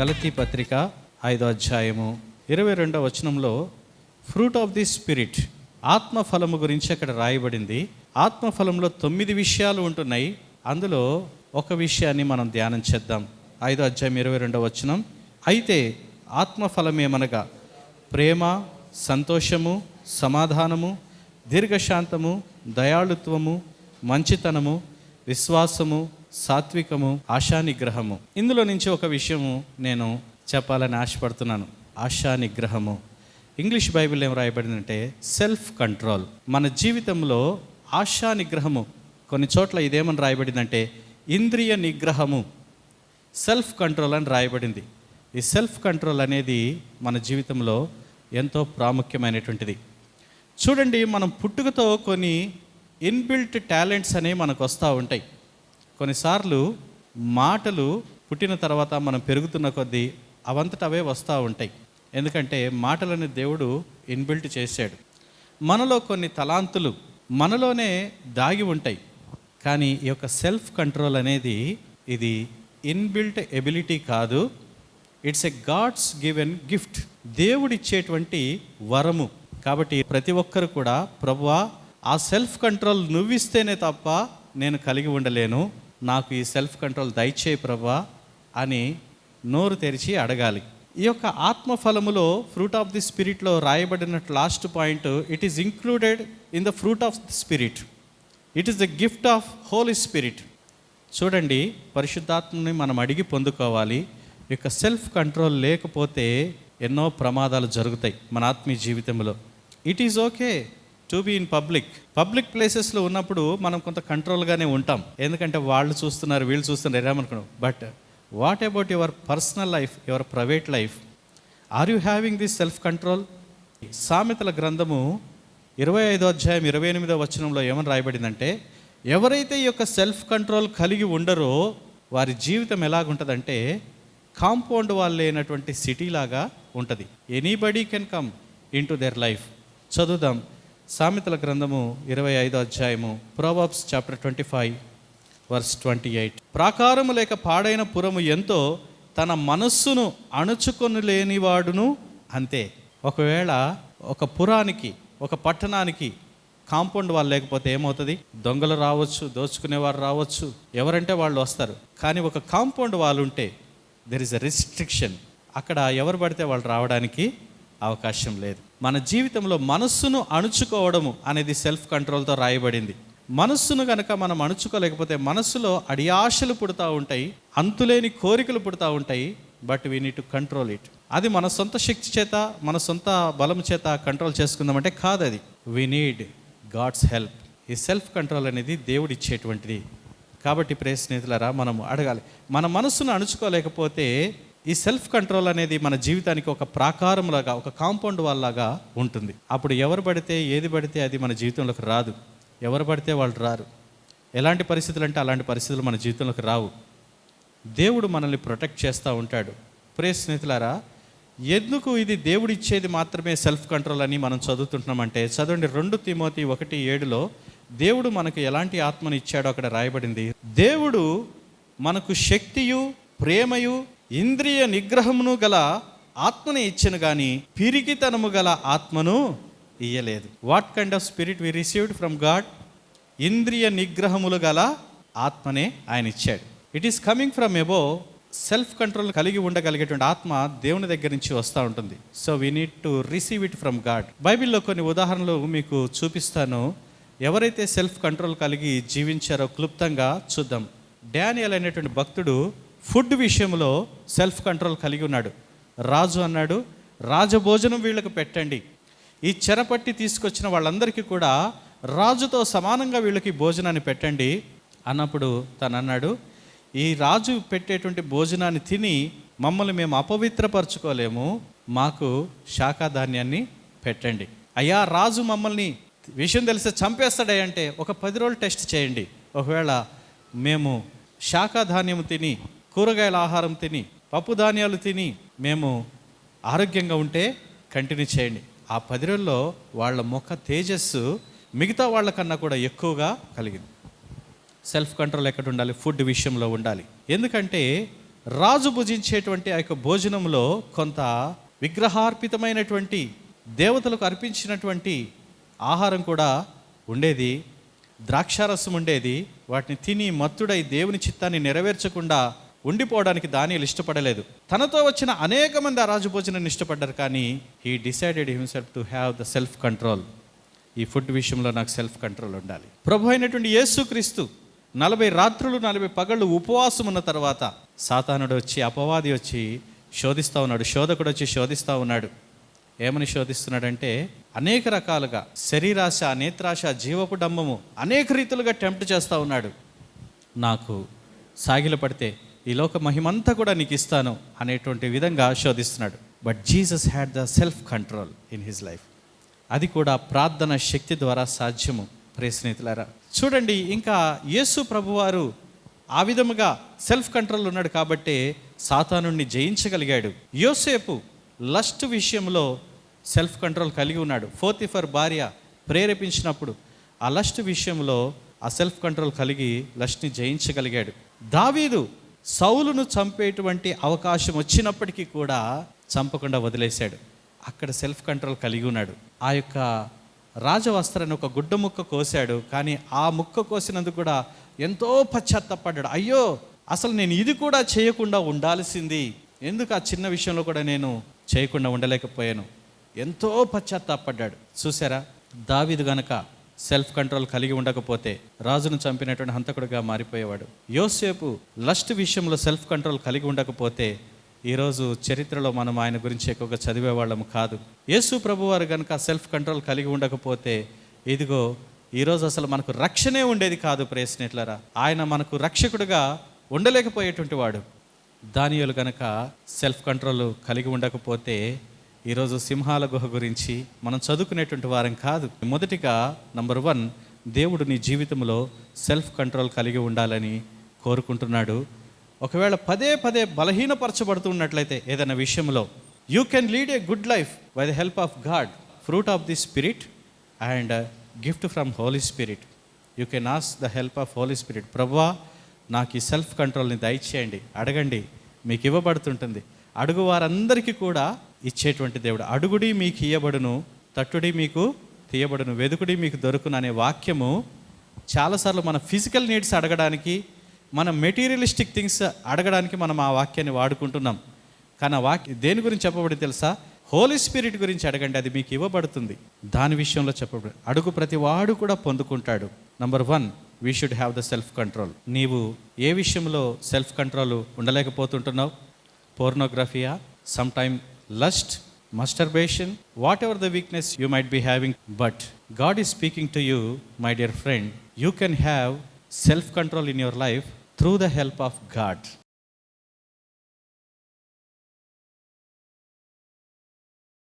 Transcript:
గలతీ పత్రిక ఐదో అధ్యాయము ఇరవై రెండవ వచనంలో ఫ్రూట్ ఆఫ్ ది స్పిరిట్ ఆత్మఫలము గురించి అక్కడ రాయబడింది. ఆత్మఫలంలో తొమ్మిది విషయాలు ఉంటున్నాయి. అందులో ఒక విషయాన్ని మనం ధ్యానం చేద్దాం. ఐదో అధ్యాయం ఇరవై రెండవ వచనం అయితే ఆత్మఫలమేమనగా ప్రేమ సంతోషము సమాధానము దీర్ఘశాంతము దయాళుత్వము మంచితనము విశ్వాసము సాత్వికము ఆశానిగ్రహము. ఇందులో నుంచి ఒక విషయము నేను చెప్పాలని ఆశపడుతున్నాను. ఆశానిగ్రహము. ఇంగ్లీష్ బైబిల్ ఏం రాయబడిందంటే సెల్ఫ్ కంట్రోల్. మన జీవితంలో ఆశానిగ్రహము. కొన్ని చోట్ల ఇదేమని రాయబడిందంటే ఇంద్రియ నిగ్రహము. సెల్ఫ్ కంట్రోల్ అని రాయబడింది. ఈ సెల్ఫ్ కంట్రోల్ అనేది మన జీవితంలో ఎంతో ప్రాముఖ్యమైనటువంటిది. చూడండి మనం పుట్టుకతో కొన్ని ఇన్బిల్ట్ టాలెంట్స్ అనేవి మనకు వస్తూ ఉంటాయి. కొన్నిసార్లు మాటలు పుట్టిన తర్వాత మనం పెరుగుతున్న కొద్దీ అవంతట అవే వస్తూ ఉంటాయి. ఎందుకంటే మాటలని దేవుడు ఇన్బిల్ట్ చేశాడు. మనలో కొన్ని తలాంతులు మనలోనే దాగి ఉంటాయి. కానీ ఈ యొక్క సెల్ఫ్ కంట్రోల్ అనేది ఇది ఇన్బిల్ట్ ఎబిలిటీ కాదు. It's a God's given gift. దేవుడిచ్చేటువంటి వరము. కాబట్టి ప్రతి ఒక్కరు కూడా ప్రభువా ఆ సెల్ఫ్ కంట్రోల్ నువ్విస్తేనే తప్ప నేను కలిగి ఉండలేను. నాకు ఈ సెల్ఫ్ కంట్రోల్ దయచేయి ప్రభా అని నోరు తెరిచి అడగాలి. ఈ యొక్క ఆత్మఫలములో ఫ్రూట్ ఆఫ్ ది స్పిరిట్లో రాయబడిన last point it is included in the fruit of the spirit it is the gift of holy spirit చూడండి పరిశుద్ధాత్మని మనం అడిగి పొందుకోవాలి. ఈ యొక్క సెల్ఫ్ కంట్రోల్ లేకపోతే ఎన్నో ప్రమాదాలు జరుగుతాయి మన ఆత్మీయ జీవితంలో. It is okay to be in public public ప్లేసెస్లో ఉన్నప్పుడు మనం కొంత కంట్రోల్గానే ఉంటాం. ఎందుకంటే వాళ్ళు చూస్తున్నారు వీళ్ళు చూస్తున్నారు ఏమనుకున్నాం but what about your personal life your private life are you having this self control సామెతల గ్రంథము ఇరవై ఐదో అధ్యాయం ఇరవై ఎనిమిదో వచనంలో ఏమని రాయబడిందంటే ఎవరైతే ఈ యొక్క సెల్ఫ్ కంట్రోల్ కలిగి ఉండరో వారి జీవితం ఎలాగుంటుందంటే కాంపౌండ్ వాళ్ళు లేనటువంటి సిటీ లాగా ఉంటుంది. Anybody can come in to their life చదువుదాం. సామెతల గ్రంథము ఇరవై ఐదో అధ్యాయము proverbs chapter twenty five verse twenty eight ప్రాకారము లేక పాడైన పురము ఎంతో తన మనస్సును అణుచుకొని లేనివాడును అంతే. ఒకవేళ ఒక పురానికి ఒక పట్టణానికి కాంపౌండ్ వాళ్ళు లేకపోతే ఏమవుతుంది? దొంగలు రావచ్చు దోచుకునేవారు రావచ్చు ఎవరంటే వాళ్ళు వస్తారు. కానీ ఒక కాంపౌండ్ వాళ్ళు ఉంటే దెర్ ఇస్ అ రిస్ట్రిక్షన్ అక్కడ ఎవరు పడితే వాళ్ళు రావడానికి అవకాశం లేదు. మన జీవితంలో మనస్సును అణుచుకోవడము అనేది సెల్ఫ్ కంట్రోల్తో రాయబడింది. మనస్సును కనుక మనం అణుచుకోలేకపోతే మనస్సులో అడియాశలు పుడతా ఉంటాయి అంతులేని కోరికలు పుడతా ఉంటాయి but we need to control it అది మన సొంత శక్తి చేత మన సొంత బలం చేత కంట్రోల్ చేసుకుందామంటే కాదు అది వీ నీడ్ గాడ్స్ హెల్ప్ ఈ సెల్ఫ్ కంట్రోల్ అనేది దేవుడు ఇచ్చేటువంటిది కాబట్టి ప్రే స్నేహితులరా మనం అడగాలి. మన మనస్సును అణుచుకోలేకపోతే ఈ సెల్ఫ్ కంట్రోల్ అనేది మన జీవితానికి ఒక ప్రాకారంలాగా ఒక కాంపౌండ్ వాళ్ళలాగా ఉంటుంది. అప్పుడు ఎవరు పడితే ఏది పడితే అది మన జీవితంలోకి రాదు. ఎవరు పడితే వాళ్ళు రారు. ఎలాంటి పరిస్థితులు అంటే అలాంటి పరిస్థితులు మన జీవితంలోకి రావు. దేవుడు మనల్ని ప్రొటెక్ట్ చేస్తూ ఉంటాడు. ప్రే స్నేహితులారా ఎందుకు ఇది దేవుడు ఇచ్చేది మాత్రమే సెల్ఫ్ కంట్రోల్ అని మనం చదువుతుంటున్నామంటే చదవండి రెండు తిమోతి ఒకటి ఏడులో దేవుడు మనకు ఎలాంటి ఆత్మను ఇచ్చాడో అక్కడ రాయబడింది. దేవుడు మనకు శక్తియు ప్రేమయు ఇంద్రియ నిగ్రహమును గల ఆత్మని ఇచ్చను కానీ పిరికితనము గల ఆత్మను ఇయ్యలేదు. What kind of spirit we received from God ఇంద్రియ నిగ్రహములు గల ఆత్మనే ఆయన ఇచ్చాడు. It is coming from above self control కలిగి ఉండగలిగేటువంటి ఆత్మ దేవుని దగ్గర నుంచి వస్తూ ఉంటుంది. So we need to receive it from God బైబిల్లో కొన్ని ఉదాహరణలు మీకు చూపిస్తాను. ఎవరైతే సెల్ఫ్ కంట్రోల్ కలిగి జీవించారో క్లుప్తంగా చూద్దాం. డానియల్ అనేటువంటి భక్తుడు ఫుడ్ విషయంలో సెల్ఫ్ కంట్రోల్ కలిగి ఉన్నాడు. రాజు అన్నాడు రాజభోజనం వీళ్ళకి పెట్టండి. ఈ చెరపట్టి తీసుకొచ్చిన వాళ్ళందరికీ కూడా రాజుతో సమానంగా వీళ్ళకి భోజనాన్ని పెట్టండి. అన్నప్పుడు తను అన్నాడు ఈ రాజు పెట్టేటువంటి భోజనాన్ని తిని మమ్మల్ని మేము అపవిత్రపరచుకోలేము. మాకు శాఖాధాన్యాన్ని పెట్టండి. అయ్యా రాజు మమ్మల్ని విషయం తెలిస్తే చంపేస్తాడే అంటే ఒక పది రోజులు టెస్ట్ చేయండి. ఒకవేళ మేము శాఖాధాన్యం తిని కూరగాయల ఆహారం తిని పప్పు ధాన్యాలు తిని మేము ఆరోగ్యంగా ఉంటే కంటిన్యూ చేయండి. ఆ పది రోజుల్లో వాళ్ళ ముఖ తేజస్సు మిగతా వాళ్ళకన్నా కూడా ఎక్కువగా కలిగింది. సెల్ఫ్ కంట్రోల్ ఎక్కడ ఉండాలి? ఫుడ్ విషయంలో ఉండాలి. ఎందుకంటే రాజు భుజించేటువంటి ఆ యొక్క భోజనంలో కొంత విగ్రహార్పితమైనటువంటి దేవతలకు అర్పించినటువంటి ఆహారం కూడా ఉండేది. ద్రాక్షారసం ఉండేది. వాటిని తిని మత్తుడై దేవుని చిత్తాన్ని నెరవేర్చకుండా ఉండిపోవడానికి దానియలు ఇష్టపడలేదు. తనతో వచ్చిన అనేక మంది ఆ రాజు భోజనాన్ని ఇష్టపడ్డారు కానీ he decided himself to have the self control ఈ ఫుడ్ విషయంలో నాకు సెల్ఫ్ కంట్రోల్ ఉండాలి. ప్రభు అయినటువంటి యేసుక్రీస్తు నలభై రాత్రులు నలభై పగళ్ళు ఉపవాసం ఉన్న తర్వాత సాతానుడు వచ్చి అపవాది వచ్చి శోధిస్తూ ఉన్నాడు శోధకుడు వచ్చి శోధిస్తూ ఉన్నాడు. ఏమని శోధిస్తున్నాడంటే అనేక రకాలుగా శరీరాశ నేత్రాశ జీవపు డంబము అనేక రీతులుగా టెంప్ట్ చేస్తూ ఉన్నాడు. నాకు సాగిలపడితే ఈ లోక మహిమంతా కూడా నీకు ఇస్తాను అనేటువంటి విధంగా శోధిస్తున్నాడు but Jesus had the self control in his life అది కూడా ప్రార్థన శక్తి ద్వారా సాధ్యము. ప్రియ స్నేహితులారా చూడండి ఇంకా యేసు ప్రభువారు ఆ విధముగా సెల్ఫ్ కంట్రోల్ ఉన్నాడు కాబట్టి సాతానుణ్ణి జయించగలిగాడు. యోసేపు లస్ట్ విషయంలో సెల్ఫ్ కంట్రోల్ కలిగి ఉన్నాడు. ఫోర్తిఫర్ భార్య ప్రేరేపించినప్పుడు ఆ లస్ట్ విషయంలో ఆ సెల్ఫ్ కంట్రోల్ కలిగి లస్ట్ని జయించగలిగాడు. దావీదు సౌలును చంపేటువంటి అవకాశం వచ్చినప్పటికీ కూడా చంపకుండా వదిలేశాడు. అక్కడ సెల్ఫ్ కంట్రోల్ కలిగి ఉన్నాడు. ఆ యొక్క రాజవస్త్రాన్ని ఒక గుడ్డ ముక్క కోసాడు. కానీ ఆ ముక్క కోసినందుకు కూడా ఎంతో పశ్చాత్తపడ్డాడు. అయ్యో అసలు నేను ఇది కూడా చేయకుండా ఉండాల్సింది. ఎందుకు ఆ చిన్న విషయంలో కూడా నేను చేయకుండా ఉండలేకపోయాను? ఎంతో పశ్చాత్తాపడ్డాడు. చూసారా దావిదు గనక సెల్ఫ్ కంట్రోల్ కలిగి ఉండకపోతే రాజును చంపినటువంటి హంతకుడిగా మారిపోయేవాడు. యోసేపు లస్ట్ విషయంలో సెల్ఫ్ కంట్రోల్ కలిగి ఉండకపోతే ఈరోజు చరిత్రలో మనం ఆయన గురించి ఎక్కువగా చదివేవాళ్ళము కాదు. యేసు ప్రభువారు కనుక సెల్ఫ్ కంట్రోల్ కలిగి ఉండకపోతే ఇదిగో ఈరోజు అసలు మనకు రక్షణే ఉండేది కాదు ప్రేస్నేట్లరా ఆయన మనకు రక్షకుడిగా ఉండలేకపోయేటువంటి వాడు. దానియులు కనుక సెల్ఫ్ కంట్రోల్ కలిగి ఉండకపోతే ఈరోజు సింహాల గుహ గురించి మనం చదువుకునేటువంటి వారం కాదు. మొదటిగా నంబర్ వన్ దేవుడు నీ జీవితంలో సెల్ఫ్ కంట్రోల్ కలిగి ఉండాలని కోరుకుంటున్నాడు. ఒకవేళ పదే పదే బలహీనపరచబడుతున్నట్లయితే ఏదైనా విషయంలో you can lead a good life by the help of God fruit of the Spirit and gift from Holy Spirit you can ask the help of Holy Spirit ప్రభువా నాకు ఈ సెల్ఫ్ కంట్రోల్ని దయచేయండి అడగండి మీకు ఇవ్వబడుతుంటుంది. అడుగు వారందరికీ కూడా ఇచ్చేటువంటి దేవుడు. అడుగుడి మీకు ఇయ్యబడును తట్టుడి మీకు తీయబడును వెదుకుడి మీకు దొరుకును అనే వాక్యము చాలాసార్లు మన ఫిజికల్ నీడ్స్ అడగడానికి మన మెటీరియలిస్టిక్ థింగ్స్ అడగడానికి మనం ఆ వాక్యాన్ని వాడుకుంటున్నాం. కానీ ఆ వాక్య దేని గురించి చెప్పబడి తెలుసా? హోలీ స్పిరిట్ గురించి అడగండి అది మీకు ఇవ్వబడుతుంది. దాని విషయంలో చెప్పబడి అడుగు ప్రతి వాడు కూడా పొందుకుంటాడు. Number one we should have the self control నీవు ఏ విషయంలో సెల్ఫ్ కంట్రోల్ ఉండలేకపోతుంటున్నావు? పోర్నోగ్రఫియా some time lust, masturbation, whatever the weakness you might be having. But God is speaking to you, my dear friend, you can have self control in your life through the help of God.